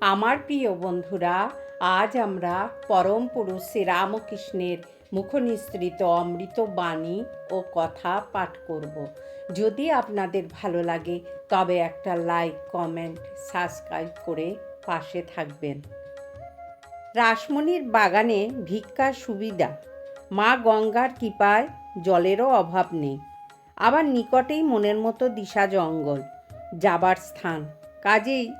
আমার প্রিয় বন্ধুরা, আজ আমরা পরম পুরুষ শ্রীরামকৃষ্ণের মুখনিসৃত অমৃত বাণী ও কথা পাঠ করব। যদি আপনাদের ভালো লাগে, তবে একটা লাইক, কমেন্ট, সাবস্ক্রাইব করে পাশে থাকবেন। রাসমণির বাগানে ভিক্ষার সুবিধা। মা গঙ্গার কৃপায় জলেরও অভাব নেই। আবার নিকটেই মনের মতো দিশা জঙ্গল, যাবার স্থান। কাজেই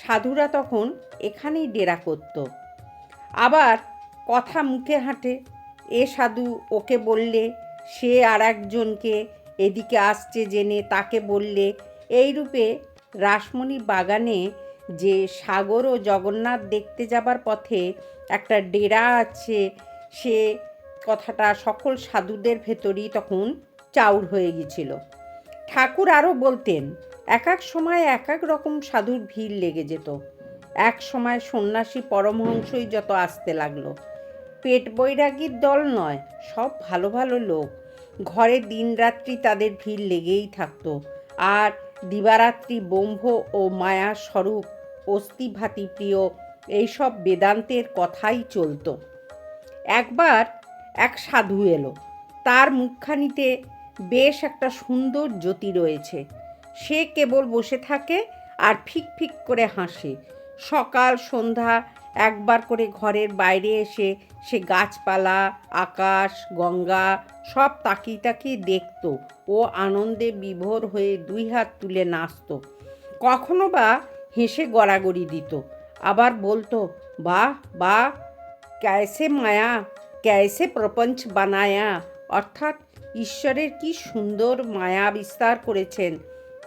সাধুরা তখন এখানেই ডেরা করত। আবার কথা মুখে হাঁটে, এ সাধু, ওকে বললে সে আর একজনকে এদিকে আসছে জেনে তাকে বললে। এই রূপে রাসমণি বাগানে যে সাগর ও জগন্নাথ দেখতে যাবার পথে একটা ডেরা আছে, সে কথাটা সকল সাধুদের ভেতরই তখন চাউর হয়ে গিয়েছিল। ঠাকুর আরও বলতেন এক এক সময় এক এক রকম সাধুর ভিড় লেগে যেত। এক সময় সন্ন্যাসী পরমহংসই যত আসতে লাগল। পেট বৈরাগীর দল নয়, সব ভালো ভালো লোক। ঘরে দিনরাত্রি তাদের ভিড় লেগেই থাকতো। আর দিবারাত্রি ব্রহ্ম ও মায়া স্বরূপ অস্থিভাতি প্রিয়, এইসব বেদান্তের কথাই চলতো। একবার এক সাধু এলো। তার মুখখানিতে বেশ একটা সুন্দর জ্যোতি রয়েছে। সে কেবল বসে থাকে আর ফিক ফিক করে হাসে। সকাল, সন্ধ্যা, একবার করে ঘরের বাইরে এসে সে গাছপালা, আকাশ, গঙ্গা সব তাকিয়ে তাকিয়ে দেখত। ও আনন্দে বিভোর হয়ে দুই হাত তুলে নাচত। কখনো বা হেসে গড়াগড়ি দিত। আবার বলতো, বাহ বাহ, ক্যাসে মায়া, ক্যাসে প্রপঞ্চ বানায়া। অর্থাৎ, ঈশ্বরের কি সুন্দর মায়া বিস্তার করেছেন।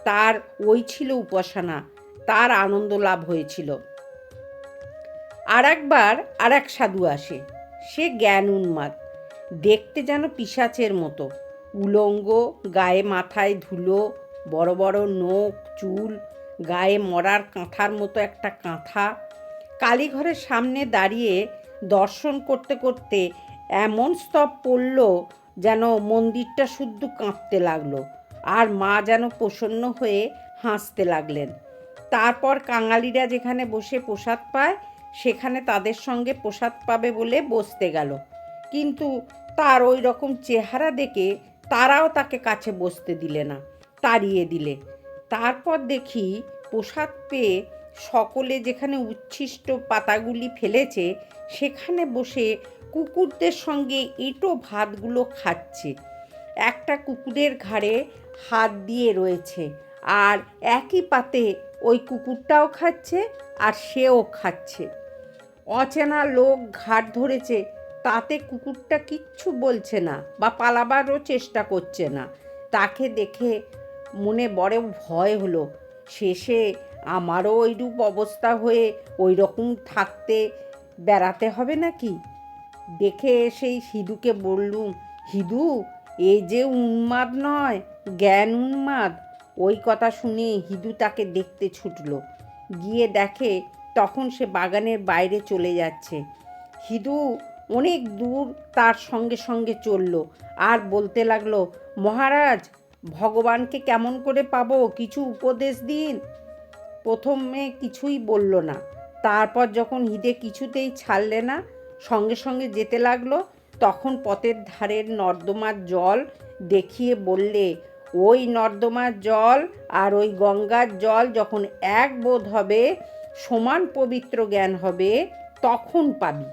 তার ওই ছিল উপাসনা, তার আনন্দ লাভ হয়েছিল। আর একবার আর এক সাধু আসে, সে জ্ঞান উন্মাদ, দেখতে যেন পিসাচের মতো। উলঙ্গ, গায়ে মাথায় ধুলো, বড় বড় নোখ, চুল, গায়ে মরার কাঁথার মতো একটা কাঁথা। কালীঘরের সামনে দাঁড়িয়ে দর্শন করতে করতে এমন স্তব পড়ল যেন মন্দিরটা শুদ্ধ কাঁপতে লাগল। আর মা যেন প্রসন্ন হয়ে হাসতে লাগলেন। তারপর কাঙালিরা যেখানে বসে প্রসাদ পায়, সেখানে তাদের সঙ্গে প্রসাদ পাবে বলে বসতে গেল। কিন্তু তার ওই রকম চেহারা দেখে তারাও তাকে কাছে বসতে দিলে না, তাড়িয়ে দিলে। তারপর দেখি প্রসাদ পেয়ে সকলে যেখানে উচ্ছিষ্ট পাতাগুলি ফেলেছে, সেখানে বসে কুকুরদের সঙ্গে এঁটো ভাতগুলো খাচ্ছে। একটা কুকুরের ঘাড়ে হাত দিয়ে রয়েছে আর একই পাতে ওই কুকুরটাও খাচ্ছে আর সেও খাচ্ছে। অচেনা লোক ঘাট ধরেছে, তাতে কুকুরটা কিচ্ছু বলছে না বা পালাবারও চেষ্টা করছে না। তাকে দেখে মনে বড় ভয় হলো। শেষে আমারও ওইরূপ অবস্থা হয়ে ওই রকম থাকতে বেড়াতে হবে নাকি? দেখে সেই হিদুকে বললুম, হিদু এ যে উন্মাদ নয়, জ্ঞান উন্মাদ। ওই কথা শুনে হিদু তাকে দেখতে ছুটল। গিয়ে দেখে তখন সে বাগানের বাইরে চলে যাচ্ছে। হিদু অনেক দূর তার সঙ্গে সঙ্গে চলল আর বলতে লাগল, মহারাজ, ভগবানকে কেমন করে পাবো? কিছু উপদেশ দিন। প্রথমে কিছুই বলল না। তারপর যখন হিদে কিছুতেই ছাড়লে না, সঙ্গে সঙ্গে যেতে লাগল তখন পথের ধারের নর্দমার জল দেখিয়ে বললে, ওই নর্দমার জল আর ওই গঙ্গার জল যখন এক বোধ হবে, সমান পবিত্র জ্ঞান হবে, তখন পাবি।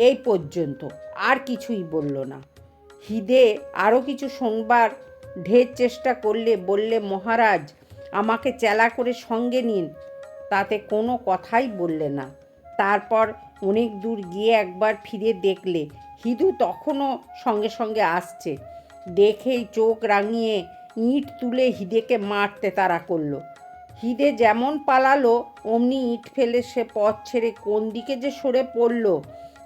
এই পর্যন্ত আর কিছুই বলল না। হিদে আরও কিছু শোনবার ঢের চেষ্টা করলে বললে, মহারাজ, আমাকে চেলা করে সঙ্গে নিন। তাতে কোনো কথাই বললে না। তারপর অনেক দূর গিয়ে একবার ফিরে দেখলে। হিদু তখনও সঙ্গে সঙ্গে আসছে। দেখেই চোখ রাঙিয়ে ইঁট তুলে হিদেকে মারতে তারা করল। হিদে যেমন পালালো, অমনি ইঁট ফেলে সে পথ ছেড়ে কোন দিকে যে সরে পড়ল,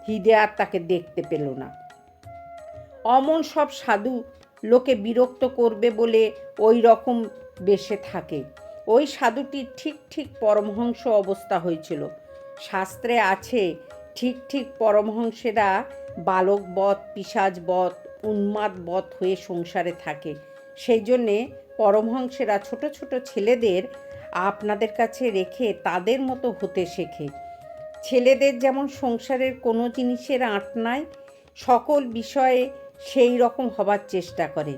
হিদে আর তাকে দেখতে পেল না। অমন সব সাধু লোকে বিরক্ত করবে বলে ওই রকম বেশে থাকে। ওই সাধুটির ঠিক ঠিক পরমহংস অবস্থা হয়েছিল। শাস্ত্রে আছে, ঠিক ঠিক পরমহংসেরা বালকবধ পিসাজবধ উন্মাদবধ হয়ে সংসারে থাকে। সেই জন্যে পরমহংসেরা ছোট ছোট ছেলেদের আপনাদের কাছে রেখে তাদের মতো হতে শেখে। ছেলেদের যেমন সংসারের কোনো জিনিসের আঁট নাই, সকল বিষয়ে সেই রকম হবার চেষ্টা করে।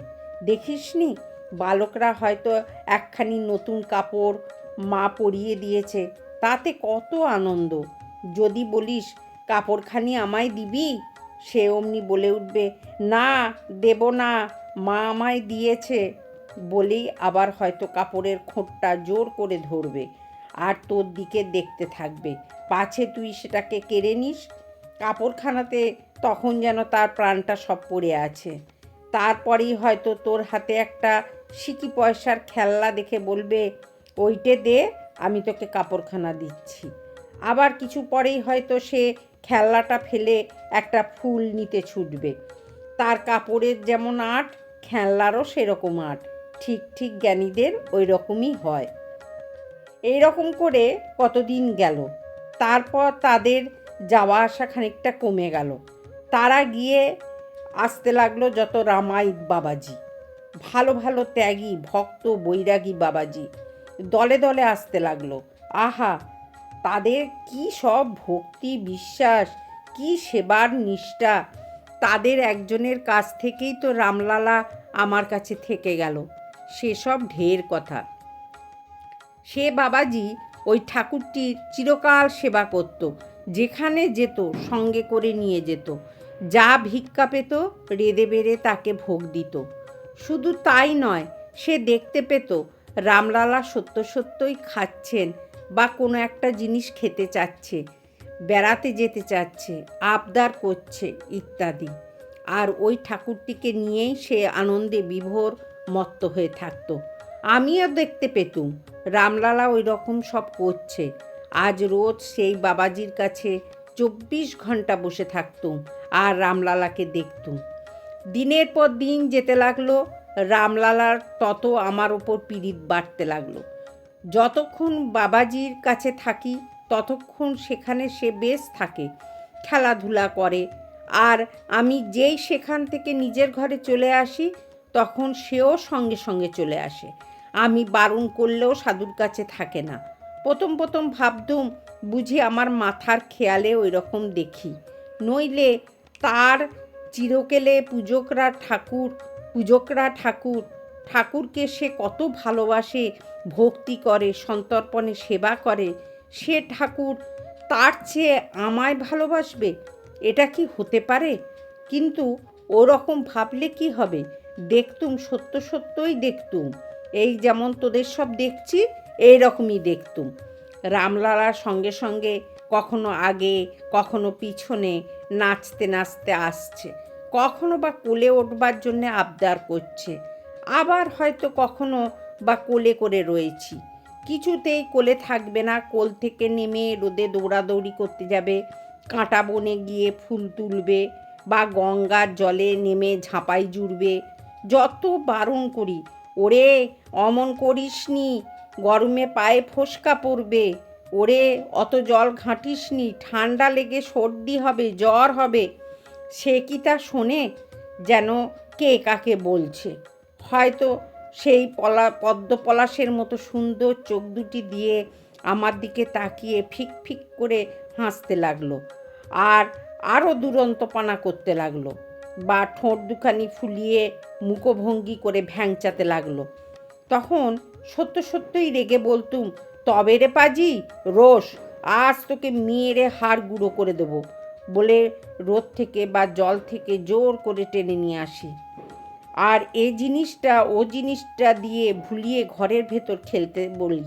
দেখিসনি বালকরা হয়তো একখানি নতুন কাপড় মা পরিয়ে দিয়েছে তাতে কত আনন্দ। যদি বলিস, কাপড়খানি আমায় দিবি? সে অমনি বলে উঠবে, না, দেব না, মা আমায় দিয়েছে। বলেই আবার হয়তো কাপড়ের খোঁটটা জোর করে ধরবে, আর তোর দিকে দেখতে থাকবে। পাছে তুই সেটাকে কেড়ে নিস? কাপড়খানাতে তখন যেন তার প্রাণটা সব পড়ে আছে। তারপরেই হয়তো তোর হাতে একটা সিকি পয়সার খেলনা দেখে বলবে, ওইটে দে আমি তোকে কাপড়খানা দিচ্ছি। আবার কিছু পরেই হয়তো সে খেলনাটা ফেলে একটা ফুল নিতে ছুটবে। তার কাপড়ের যেমন আট, খেলনারও সেরকম আট। ঠিক ঠিক জ্ঞানীদের ওই রকমই হয়। এই রকম করে কতদিন গেল। তারপর তাদের যাওয়া আসা খানিকটা কমে গেল। তারা গিয়ে আসতে লাগল যত রামায়িক বাবাজি। ভালো ভালো ত্যাগী, ভক্ত, বৈরাগী বাবাজি। দলে দলে আসতে লাগল। আহা, তাদের কি সব ভক্তি, বিশ্বাস, কি সেবার নিষ্ঠা। তাদের একজনের কাছ থেকেই তো রামলালা আমার কাছে থেকে গেল। সেসব ঢের কথা। সে বাবাজি ওই ঠাকুরটির চিরকাল সেবা করত, যেখানে যেত, সঙ্গে করে নিয়ে যেত। যা ভিক্ষা পেত রেদে বেড়ে তাকে ভোগ দিত। শুধু তাই নয়, সে দেখতে পেত রামলালা সত্য সত্যই খাচ্ছেন বা কোনো একটা জিনিস খেতে চাচ্ছে, বেড়াতে যেতে চাচ্ছে, আবদার করছে ইত্যাদি। আর ওই ঠাকুরটিকে নিয়েই সে আনন্দে বিভোর মত্ত হয়ে থাকতো। আমিও দেখতে পেতুম, রামলালা ওই রকম সব করছে। আজ রোজ সেই বাবাজির কাছে চব্বিশ ঘণ্টা বসে থাকতুম আর রামলালাকে দেখতুম। দিনের পর দিন যেতে লাগল রামলালার তত আমার ওপর পীড়িত বাড়তে লাগল। যতক্ষণ বাবাজির কাছে থাকি, ততক্ষণ সেখানে সে বেশ থাকে, খেলাধুলা করে। আর আমি যেই সেখান থেকে নিজের ঘরে চলে আসি, তখন সেও সঙ্গে সঙ্গে চলে আসে। আমি বারণ করলেও সাধুর কাছে থাকে না। প্রথম প্রথম ভাবতুম বুঝি আমার মাথার খেয়ালে ওই রকম দেখি। নইলে তার চিরকেলে পূজকরা ঠাকুর পূজকরা ঠাকুর, ঠাকুরকে সে কত ভালোবাসে, ভক্তি করে, সন্তর্পণে সেবা করে, সে ঠাকুর তার চেয়ে আমায় ভালোবাসবে? এটা কি হতে পারে? কিন্তু ওরকম ভাবলে কি হবে? দেখতুম, সত্য সত্যই দেখতুম। এই যেমন তোদের সব দেখছি এই রকমই দেখতুম। রামলালার সঙ্গে সঙ্গে কখনো আগে, কখনো পিছনে নাচতে নাচতে আসছে। কখনো বা কোলে ওঠবার জন্যে আবদার করছে। আবার হয়তো কখনো বা কোলে করে রয়েছি। কিছুতেই কোলে থাকবে না, কোল থেকে নেমে রোদে দৌড়াদৌড়ি করতে যাবে। কাঁটা বনে গিয়ে ফুল তুলবে বা গঙ্গার জলে নেমে ঝাঁপাই জুড়বে। যত বারণ করি, ওরে অমন করিসনি, গরমে পায়ে ফোসকা পড়বে। ওরে অত জল ঘাঁটিসনি ঠান্ডা লেগে সর্দি হবে, জ্বর হবে। সে কি তা শোনে যেন কে কাকে বলছে? হয়তো সেই পলা পদ্ম পলাশের মতো সুন্দর চোখ দুটি দিয়ে আমার দিকে তাকিয়ে ফিক ফিক করে হাসতে লাগল আর আরও দুরন্তপানা করতে লাগল বা ঠোঁট দুখানি ফুলিয়ে মুখভঙ্গি করে ভ্যাংচাতে লাগল। তখন সত্য সত্যই রেগে বলতুম, তবে রে পাজি, রোষ, আজ তোকে মেয়েরে হাড় গুঁড়ো করে দেবো। বলে রোদ থেকে বা জল থেকে জোর করে টেনে নিয়ে আসি। আর এই জিনিসটা, ও জিনিসটা দিয়ে ভুলিয়ে ঘরের ভেতর খেলতে বলি।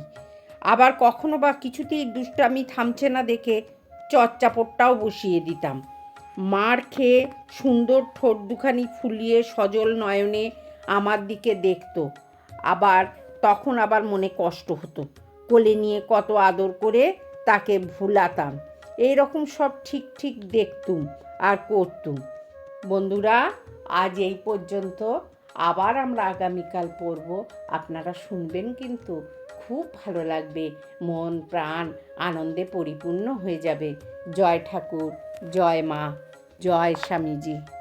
আবার কখনো বা কিছুতেই দুষ্টামি থামছে না দেখে চচ্চাপটটাও বসিয়ে দিতাম। মার খেয়ে সুন্দর ঠোঁট দুখানি ফুলিয়ে সজল নয়নে আমার দিকে দেখত। আবার তখন আবার মনে কষ্ট হতো। কোলে নিয়ে কত আদর করে তাকে ভুলাতাম। এই রকম সব ঠিক ঠিক দেখতুম আর করতুম। বন্ধুরা, আজ এই পর্যন্ত। আবার আমরা আগামীকাল পড়ব। আপনারা শুনবেন কিন্তু খুব ভালো লাগবে। মন, প্রাণ আনন্দে পরিপূর্ণ হয়ে যাবে। জয় ঠাকুর, জয় মা, জয় স্বামীজি।